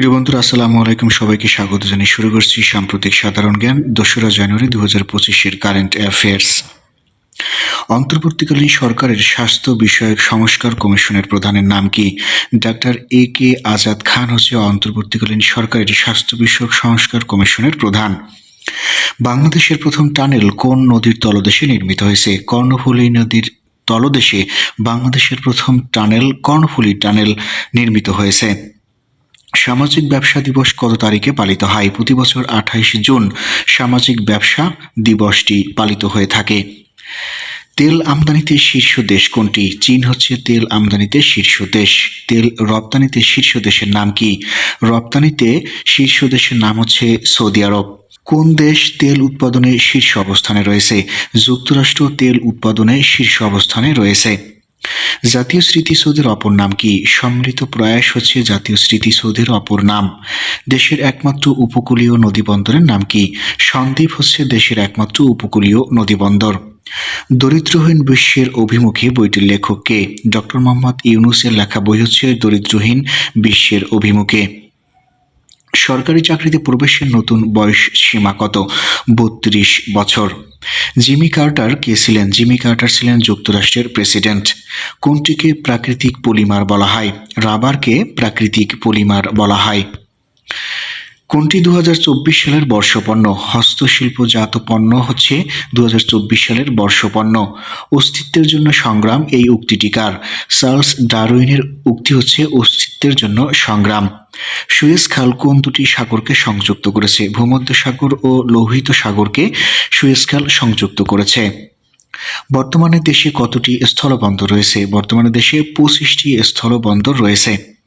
প্রিয় বন্ধুরা, আসসালামু আলাইকুম। সবাইকে স্বাগত জানিয়ে শুরু করছি সাম্প্রতিক সাধারণ জ্ঞান, দোসরা জানুয়ারি দু হাজার পঁচিশের কারেন্ট অ্যাফেয়ার্স। অন্তর্বর্তীকালীন সরকারের স্বাস্থ্য বিষয়ক সংস্কার কমিশনের প্রধানের নাম কি? ডাক্তার এ কে আজাদ খান হচ্ছে অন্তর্বর্তীকালীন সরকারের স্বাস্থ্য বিষয়ক সংস্কার কমিশনের প্রধান। বাংলাদেশের প্রথম টানেল কোন নদীর তলদেশে নির্মিত হয়েছে? কর্ণফুলী নদীর তলদেশে বাংলাদেশের প্রথম টানেল, কর্ণফুলী টানেল নির্মিত হয়েছে। সামাজিক ব্যবসা দিবস কত তারিখে পালিত হয়? প্রতি বছর আঠাইশ জুন সামাজিক ব্যবসা দিবসটি পালিত হয়ে থাকে। তেল আমদানিতে শীর্ষ দেশ কোনটি? চীন হচ্ছে তেল আমদানিতে শীর্ষ দেশ। তেল রপ্তানিতে শীর্ষ দেশের নাম কি? রপ্তানিতে শীর্ষ দেশের নাম হচ্ছে সৌদি আরব। কোন দেশ তেল উৎপাদনে শীর্ষ অবস্থানে রয়েছে? যুক্তরাষ্ট্র তেল উৎপাদনে শীর্ষ অবস্থানে রয়েছে। জাতীয় স্মৃতিসৌধের অপর নাম কি? সম্মিলিত প্রয়াস হচ্ছে জাতীয় স্মৃতিসৌধের অপর নাম। দেশের একমাত্র উপকূলীয় নদীবন্দরের নাম কি? সন্দ্বীপ হচ্ছে দেশের একমাত্র উপকূলীয় নদীবন্দর। দরিদ্রহীন বিশ্বের অভিমুখে বইটির লেখক কে? ডক্টর মোহাম্মদ ইউনুসের লেখা বই হচ্ছে দরিদ্রহীন বিশ্বের অভিমুখে। সরকারি চাকরিতে প্রবেশের নতুন বয়স সীমা কত? বত্রিশ বছর। জিমি কার্টার কে ছিলেন? জিমি কার্টার ছিলেন যুক্তরাষ্ট্রের প্রেসিডেন্ট। কোনটিকে প্রাকৃতিক পলিমার বলা হয়? রাবারকে প্রাকৃতিক পলিমার বলা হয়। কোনটি দু হাজার চব্বিশ সালের বর্ষপণ্য? হস্তশিল্পজাত পণ্য হচ্ছে দু হাজার চব্বিশ সালের বর্ষপণ্য। অস্তিত্বের জন্য সংগ্রাম, এই উক্তিটিকার চার্লস ডারউইনের উক্তি হচ্ছে অস্তিত্বের জন্য সংগ্রাম। সুয়েজ খাল কোন দুটি সাগরকে সংযুক্ত করেছে, ভূমধ্য সাগর ও লোহিত সাগরকে সুয়েজ খাল সংযুক্ত করেছে। বর্তমানে দেশে কতটি স্থলবন্দর রয়েছে? বর্তমানে দেশে পঁচিশটি স্থলবন্দর রয়েছে।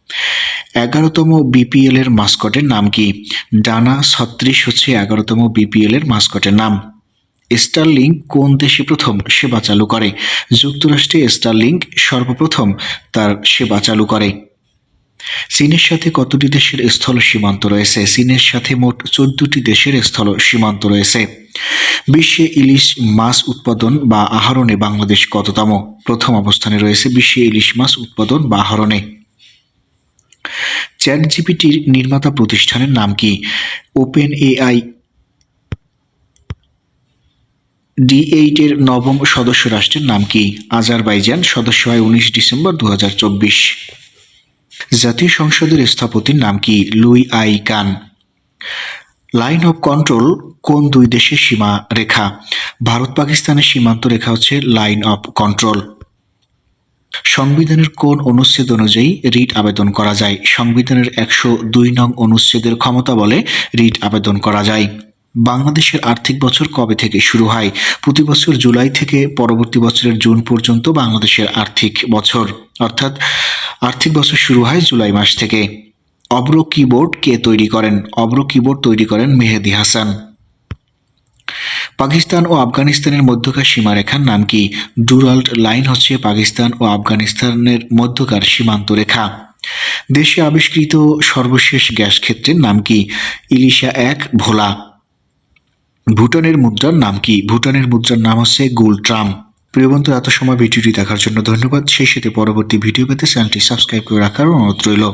এগারোতম বিপিএল এর মাস্কটের নাম কি? ডানা ছত্রিশ হচ্ছে এগারোতম বিপিএল এর মাস্কটের নাম। স্টারলিং কোন দেশে প্রথম সেবা চালু করে? যুক্তরাষ্ট্রে স্টারলিংক সর্বপ্রথম তার সেবা চালু করে। চীনের সাথে কতটি দেশের স্থল সীমান্ত রয়েছে? চীনের সাথে মোট চোদ্দটি দেশের স্থল সীমান্ত রয়েছে। বিশ্বে ইলিশ মাছ উৎপাদন বা আহরণে বাংলাদেশ কততম? প্রথম অবস্থানে রয়েছে বিশ্বে ইলিশ মাছ উৎপাদন বা আহরণে। চ্যাট জিপিটির নির্মাতা প্রতিষ্ঠানের নাম কি? ওপেন এআই ডি এইটের নবম সদস্য রাষ্ট্রের নাম কি? আজারবাইজান সদস্য হয় উনিশ ডিসেম্বর দু হাজার চব্বিশ। জাতীয় সংসদের স্থপতির নাম কি? Louis I Kahn. Line of control কোন দুই দেশের সীমা রেখা? ভারত পাকিস্তানের সীমান্ত রেখা হচ্ছে লাইন অফ কন্ট্রোল। সংবিধানের কোন অনুচ্ছেদ অনুযায়ী রিট আবেদন করা যায়? সংবিধানের একশো দুই নং অনুচ্ছেদের ক্ষমতা বলে রিট আবেদন করা যায়। বাংলাদেশের আর্থিক বছর কবে থেকে শুরু হয়? প্রতি বছর জুলাই থেকে পরবর্তী বছরের জুন পর্যন্ত বাংলাদেশের আর্থিক বছর। অর্থাৎ আর্থিক বছর শুরু হয় জুলাই মাস থেকে। অব্র কিবোর্ড কে তৈরি করেন? অব্র কিবোর্ড তৈরি করেন মেহেদি হাসান। পাকিস্তান ও আফগানিস্তানের মধ্যকার সীমারেখার নাম কি? ডুরাল্ড লাইন হচ্ছে পাকিস্তান ও আফগানিস্তানের মধ্যকার সীমান্ত রেখা দেশে আবিষ্কৃত সর্বশেষ গ্যাস ক্ষেত্রের নাম কি? ইলিশা এক ভোলা। ভুটানের মুদ্রার নাম কি? ভুটানের মুদ্রার নাম হচ্ছে গুলট্রাম। প্রিয় বন্ধু, এত সময় ভিডিওটি দেখার জন্য ধন্যবাদ। সেই সাথে পরবর্তী ভিডিও পেতে চ্যানেলটি সাবস্ক্রাইব করে রাখার অনুরোধ রইল।